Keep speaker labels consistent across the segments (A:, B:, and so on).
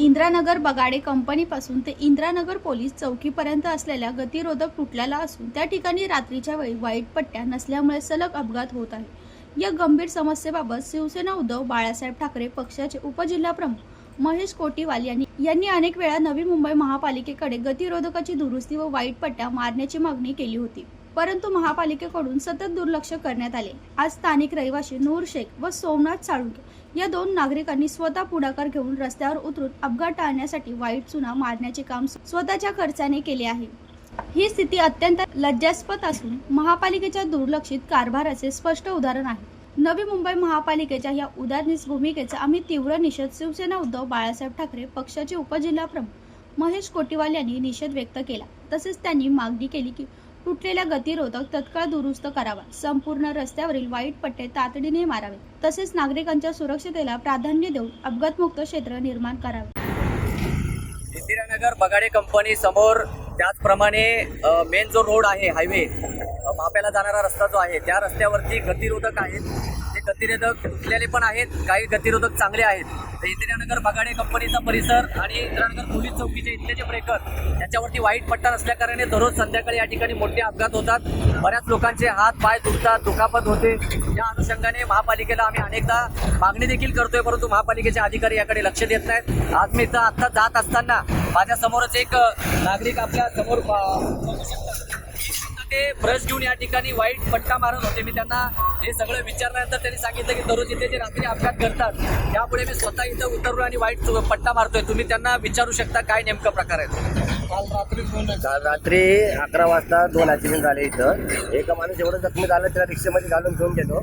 A: इंद्रानगर बगाडे कंपनीपासून ते इंद्रानगर पोलीस चौकीपर्यंत असलेल्या गतिरोधक तुटलेला असून त्या ठिकाणी रात्रीच्या वेळी वाईट पट्ट्या नसल्यामुळे सलग अपघात होत आहे. या गंभीर समस्येबाबत शिवसेना उद्धव बाळासाहेब ठाकरे पक्षाचे उपजिल्हाप्रमुख महेश कोटीवाल यांनी यांनी अनेक वेळा नवी मुंबई महापालिकेकडे गतिरोधकाची दुरुस्ती व वाईट पट्ट्या मारण्याची मागणी केली होती. परंतु महापालिकेकडून सतत दुर्लक्ष करण्यात आले. आज स्थानिक रहिवाशी नूर शेख व सोमनाथ साळुंके या दोन नागरिकांनी स्वतः पुढाकार घेऊन रस्त्यावर उतरून अपघात टाळण्यासाठी वाईट चुना मारण्याचे काम स्वतःच्या खर्चाने केले आहे. ही स्थिती अत्यंत लज्जास्पद असून महापालिकेच्या दुर्लक्षित कारभाराचे स्पष्ट उदाहरण आहे. नवी मुंबई महापालिकेच्या या उदारनीस भूमिकेचा आम्ही तीव्र निषेध शिवसेना उद्धव बाळासाहेब ठाकरे पक्षाचे उपजिल्हाप्रमुख महेश कोटीवाल यांनी निषेध व्यक्त केला. तसेच त्यांनी मागणी केली की तुटलेल्या गतिरोधक तत्काळ दुरुस्त करावा. संपूर्ण रस्त्यावरील वाईट पट्टे तातडीने मारावे. तसेच नागरिकांच्या सुरक्षतेला प्राधान्य देऊन अपघातमुक्त क्षेत्र निर्माण करावे.
B: इंदिरानगर बगाडे कंपनी समोर त्याचप्रमाणे मेन जो रोड आहे हायवे भाप्याला माप्याला जाणारा रस्ता जो आहे त्या रस्त्यावरती गतिरोधक आहेत. ते गतिरोधक तुटलेले पण आहेत. काही गतिरोधक चांगले आहेत. तर इंदिरानगर बगाडे कंपनीचा परिसर आणि इंदिरानगर पोलीस चौकीचे इथले जे ब्रेकर त्याच्यावरती वाईट पट्टा नसल्याकारणे दररोज संध्याकाळी या ठिकाणी मोठे अपघात होतात. बऱ्याच लोकांचे हात पाय तुटतात दुखापत होते. या अनुषंगाने महापालिकेला आम्ही अनेकदा मागणी देखील करतोय परंतु महापालिकेचे अधिकारी याकडे लक्ष देत नाहीत. आज मी इथं आत्ता जात असताना माझ्यासमोरच एक नागरिक आपल्यासमोर ते ब्रश घेऊन या ठिकाणी वाईट पट्टा मारत होते. मी त्यांना हे सगळं विचारल्यानंतर त्यांनी सांगितलं की दररोज इथे जे रात्री अपघात करतात त्यामुळे मी स्वतः इथं उतरलो आणि वाईट पट्टा मारतोय. तुम्ही त्यांना विचारू शकता काय नेमका प्रकार आहे
C: काल रात्री अकरा वाजता दोन ऍक्सिडेंट झाले इथं. एक माणूस एवढं जखमी झालं त्याला रिक्षेमध्ये घालून घेऊन गेलो.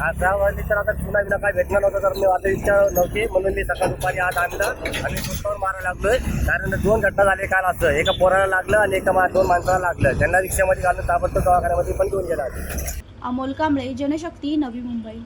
C: अकरा वाजले तर आता पुन्हा विना काय भेटणार नव्हतं तर मी आता इच्छा नव्हती. म्हणून मी सकाळ दुपारी आज आणलं आणि स्वतःवर मारायला लागलोय. कारण दोन घटना झाले काल असं. एका पोराला लागलं आणि एका मा- दोन माणसाला लागलं. त्यांना रिक्षामध्ये घालून ताबडतोब दवाखान्यामध्ये पण घेऊन गेला.
A: अमोल कांबळे जनशक्ती नवी मुंबई.